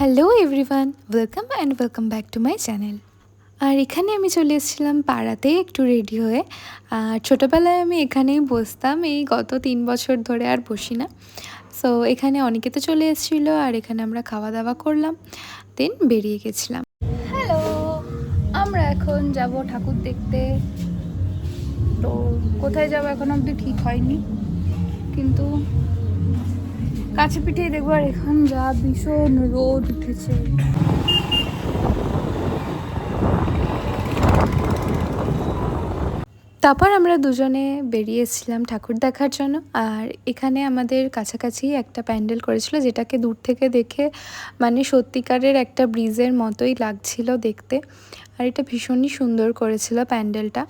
Hello everyone welcome and welcome back to my channel আর এখানে আমি চলে এসেছিলাম পাড়াতে একটু রেডি হয়ে। আর ছোটোবেলায় আমি এখানেই বসতাম, এই গত তিন বছর ধরে আর বসি না। সো এখানে অনেকে তো চলে এসেছিল আর এখানে আমরা খাওয়া দাওয়া করলাম দেন বেরিয়ে গেছিলাম। হ্যালো আমরা এখন যাব ঠাকুর দেখতে। তো কোথায় যাব এখন অবধি ঠিক হয়নি। কিন্তু কাছে পিঠেই দেখব, আর এখন যা ভীষণ রোদ উঠেছে। তারপর আমরা দুজনে বেরিয়েছিলাম ঠাকুর দেখার জন্য, আর এখানে আমাদের কাছাকাছি একটা প্যান্ডেল করেছিল যেটাকে দূর থেকে দেখে মানে সত্যিকারের একটা ব্রিজের মতোই লাগছিল দেখতে, আর এটা ভীষণই সুন্দর করেছিল প্যান্ডেলটা।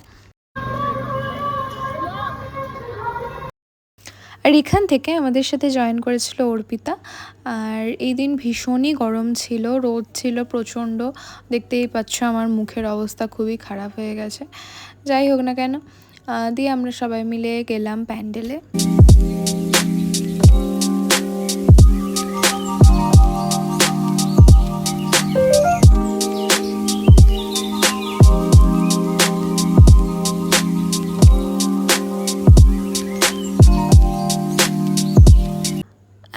আর এখান থেকে আমাদের সাথে জয়েন করেছিল অর্পিতা। আর এই দিন ভীষণই গরম ছিল, রোদ ছিল প্রচণ্ড। দেখতেই পাচ্ছ আমার মুখের অবস্থা খুবই খারাপ হয়ে গেছে। যাই হোক না কেন দিয়ে আমরা সবাই মিলে গেলাম প্যান্ডেলে।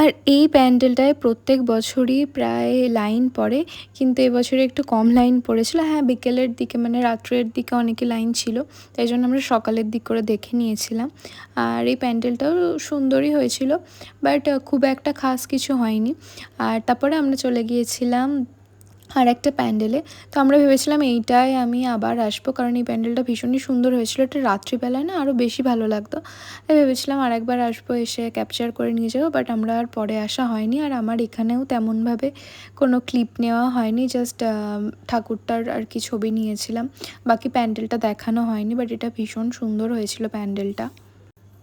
আর এই প্যান্ডেলটায় প্রত্যেক বছরই প্রায় লাইন পড়ে, কিন্তু এবছরে একটু কম লাইন পড়েছিল। হ্যাঁ বিকেলের দিকে মানে রাত্রের দিকে অনেকে লাইন ছিল, তাই জন্য আমরা সকালের দিক করে দেখে নিয়েছিলাম। আর এই প্যান্ডেলটাও সুন্দরই হয়েছিল, বাট খুব একটা খাস কিছু হয়নি। আর তারপরে আমরা চলে গিয়েছিলাম আর একটা প্যান্ডেলে। তো আমরা ভেবেছিলাম এইটাই আমি আবার আসব, কারণ এই প্যান্ডেলটা ভীষণই সুন্দর হয়েছিল। এটা রাত্রিবেলায় না আরও বেশি ভালো লাগতো। তাই ভেবেছিলাম আর একবার আসব, এসে ক্যাপচার করে নিয়ে যাব বাট আমরা আর পরে আসা হয়নি। আর আমার এখানেও তেমনভাবে কোনো ক্লিপ নেওয়া হয়নি জাস্ট ঠাকুরটার আর কি ছবি নিয়েছিলাম। বাকি প্যান্ডেলটা দেখানো হয়নি বাট এটা ভীষণ সুন্দর হয়েছিল প্যান্ডেলটা।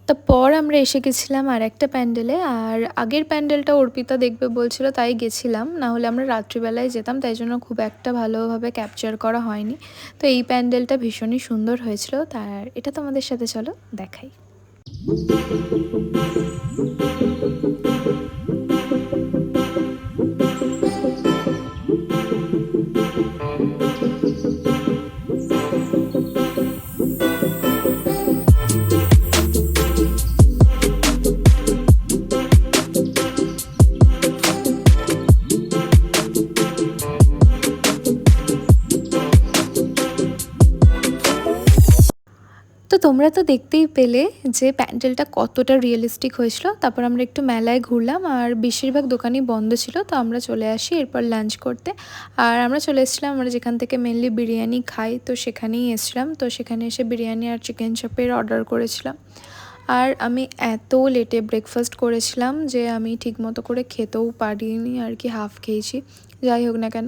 তারপর আমরা এসে গেছিলাম আর একটা প্যান্ডেলে, আর আগের প্যান্ডেলটা অর্পিতা দেখবে বলছিল, তাই গেছিলাম। না হলে আমরা রাত্রিবেলায় যেতাম, তাই জন্য খুব একটা ভালোভাবে ক্যাপচার করা হয়নি। তো এই প্যান্ডেলটা ভীষণই সুন্দর হয়েছিল। তার এটা তোমাদের সাথে চলো, দেখাই। তোমরা তো দেখতেই পেলে যে প্যান্ডেলটা কতটা রিয়েলিস্টিক হয়েছিল। তারপর আমরা একটু মেলায় ঘুরলাম আর বেশিরভাগ দোকানই বন্ধ ছিল, তো আমরা চলে আসি এরপর লাঞ্চ করতে। আর আমরা চলে এসেছিলাম, আমরা যেখান থেকে মেনলি বিরিয়ানি খাই, তো সেখানেই এসেছিলাম। তো সেখানে এসে বিরিয়ানি আর চিকেন চপের অর্ডার করেছিলাম। আর আমি এত লেটে ব্রেকফাস্ট করেছিলাম যে আমি ঠিকমতো করে খেতেও পারিনি, আর কি হাফ খেয়েছি, যাই হোক না কেন।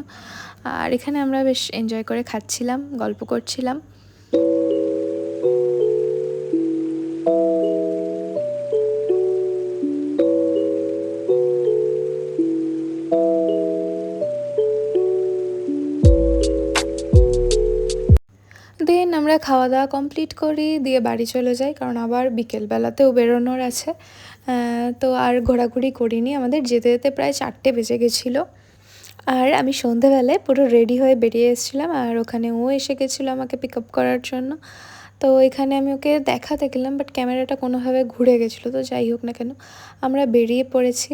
আর এখানে আমরা বেশ এনজয় করে খাচ্ছিলাম, গল্প করছিলাম। আমরা খাওয়া দাওয়া কমপ্লিট করি, দিয়ে বাড়ি চলে যাই, কারণ আবার বিকেলবেলাতেও বেরোনোর আছে। তো আর ঘোরাঘুরি করিনি, আমাদের যেতে যেতে প্রায় চারটে বেজে গেছিল। আর আমি সন্ধেবেলায় পুরো রেডি হয়ে বেরিয়ে এসেছিলাম, আর ওখানে ও এসে গেছিল আমাকে পিক আপ করার জন্য। তো এখানে আমি ওকে দেখাতে গেলাম বাট ক্যামেরাটা কোনোভাবে ঘুরে গেছিল, তো যাই হোক না কেন, আমরা বেরিয়ে পড়েছি।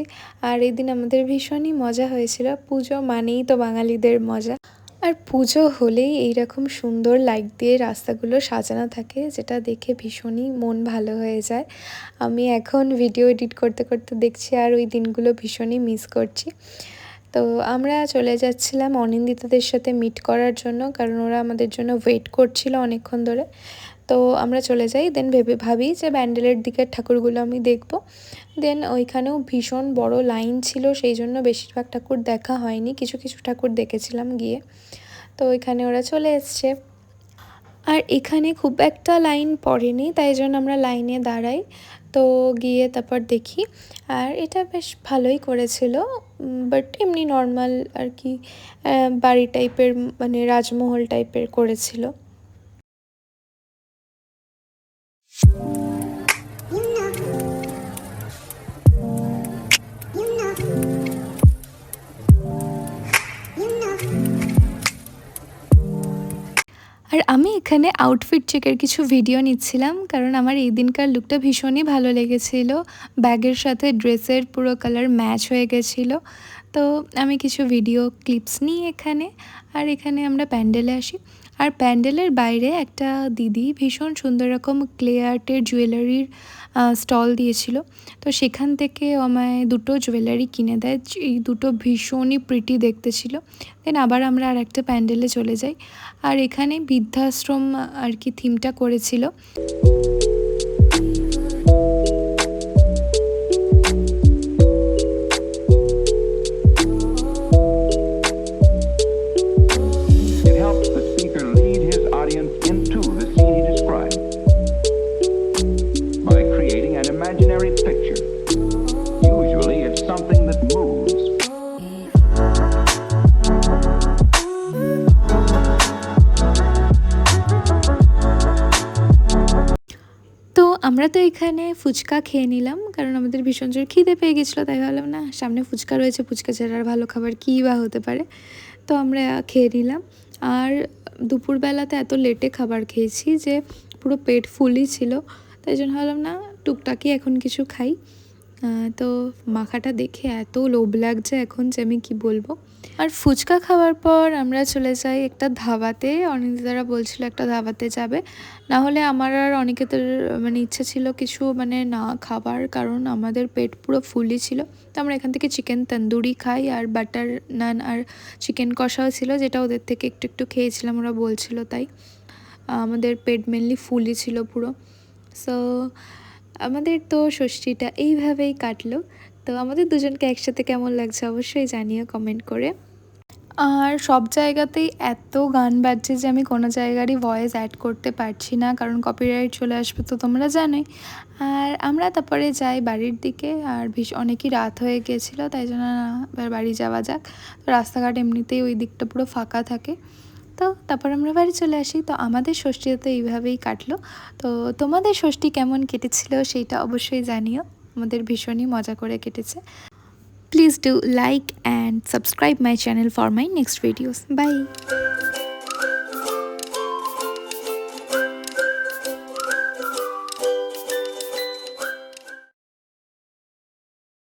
আর এই দিন আমাদের ভীষণই মজা হয়েছিল, পুজো মানেই তো বাঙালিদের মজা। আর পুজো হলেই এইরকম সুন্দর লাইট দিয়ে রাস্তাগুলো সাজানো থাকে, যেটা দেখে ভীষণই মন ভালো হয়ে যায়। আমি এখন ভিডিও এডিট করতে করতে দেখছি আর ওই দিনগুলো ভীষণই মিস করছি। তো আমরা চলে যাচ্ছিলাম অনিন্দিতাদের সাথে মিট করার জন্য, কারণ ওরা আমাদের জন্য ওয়েট করছিল অনেকক্ষণ ধরে। তো আমরা চলে যাই। দেন ভেবে ভাবি যে ব্যান্ডেলের দিকের ঠাকুরগুলো আমি দেখব। দেন ওইখানেও ভীষণ বড় লাইন ছিল, সেই জন্য বেশিরভাগ ঠাকুর দেখা হয়নি। কিছু কিছু ঠাকুর দেখেছিলাম গিয়ে। তো ওইখানে ওরা চলে এসছে। আর এখানে খুব একটা লাইন পড়েনি, তাই জন্য আমরা লাইনে দাঁড়াই। তো গিয়ে তারপর দেখি। আর এটা বেশ ভালোই করেছিল। বাট এমনি নর্মাল আর কি বাড়ি টাইপের মানে রাজমহল টাইপের করেছিল। আর আমি এখানে আউটফিট চেকের কিছু ভিডিও নিচ্ছিলাম, কারণ আমার এই দিনকার লুকটা ভীষণই ভালো লেগেছিল। ব্যাগের সাথে ড্রেসের পুরো কালার ম্যাচ হয়ে গেছিল। তো আমি কিছু ভিডিও ক্লিপস নিই এখানে। আর এখানে আমরা প্যান্ডেলে আসি। আর প্যান্ডেলের বাইরে একটা দিদি ভীষণ সুন্দর রকম ক্লে আর্টের জুয়েলারির স্টল দিয়েছিল। তো সেখান থেকে আমায় দুটো জুয়েলারি কিনে দেয়, এই দুটো ভীষণই প্রিটি দেখতে ছিল। দেন আবার আমরা আর একটা প্যান্ডেলে চলে যাই। আর এখানে বৃদ্ধাশ্রম আর কি থিমটা করেছিল। আমরা তো এখানে ফুচকা খেয়ে নিলাম, কারণ আমাদের ভীষণ জোর খিদে পেয়ে গেছিল, তাই ভাবলাম, না, সামনে ফুচকা রয়েছে, ফুচকা ছাড়া আর ভালো খাবার কী বা হতে পারে? তো আমরা খেয়ে নিলাম। আর দুপুরবেলাতে এত লেটে খাবার খেয়েছি যে পুরো পেট ফুলই ছিল, তাই জন্য ভাবলাম, না টুকটাকি এখন কিছু খাই। তো মাখাটা দেখে এত লোভ লাগছে এখন যে আমি কি বলব? আর ফুচকা খাওয়ার পর আমরা চলে যাই একটা ধাবাতে। অনিন্দিতারা বলছিল একটা ধাবাতে যাবে। না হলে আমার আর অনেকেদের মানে ইচ্ছে ছিল কিছু মানে না খাবার, কারণ আমাদের পেট পুরো ফুলই ছিল। তো আমরা এখান থেকে চিকেন তন্দুরি খাই আর বাটার নান আর চিকেন কষাও ছিল, যেটা ওদের থেকে একটু একটু খেয়েছিলাম, ওরা বলছিল তাই। আমাদের পেট মেনলি ফুলই ছিল পুরো। সো আমাদের তো ষষ্ঠীটা এইভাবেই কাটলো। তো আমাদের দুজনকে একসাথে কেমন লাগছে অবশ্যই জানিও কমেন্ট করে। আর সব জায়গাতেই এত গান বাজছে যে আমি কোনো জায়গারই ভয়েস অ্যাড করতে পারছি না, কারণ কপিরাইট চলে আসবে তো তোমরা জানোই। আর আমরা তারপরে যাই বাড়ির দিকে, আর ভীষ, অনেকই রাত হয়ে গিয়েছিল, তাই জন্য এবার বাড়ি যাওয়া যাক। তো রাস্তাঘাট এমনিতেই ওই দিকটা পুরো ফাঁকা থাকে। তো তারপর আমরা বাড়ি চলে আসি। তো আমাদের ষষ্ঠীটা তো এইভাবেই কাটলো। তো তোমাদের ষষ্ঠী কেমন কেটেছিল সেইটা অবশ্যই জানিও। আমাদের ভীষণই মজা করে কেটেছে। Please do like and subscribe my channel for my next videos bye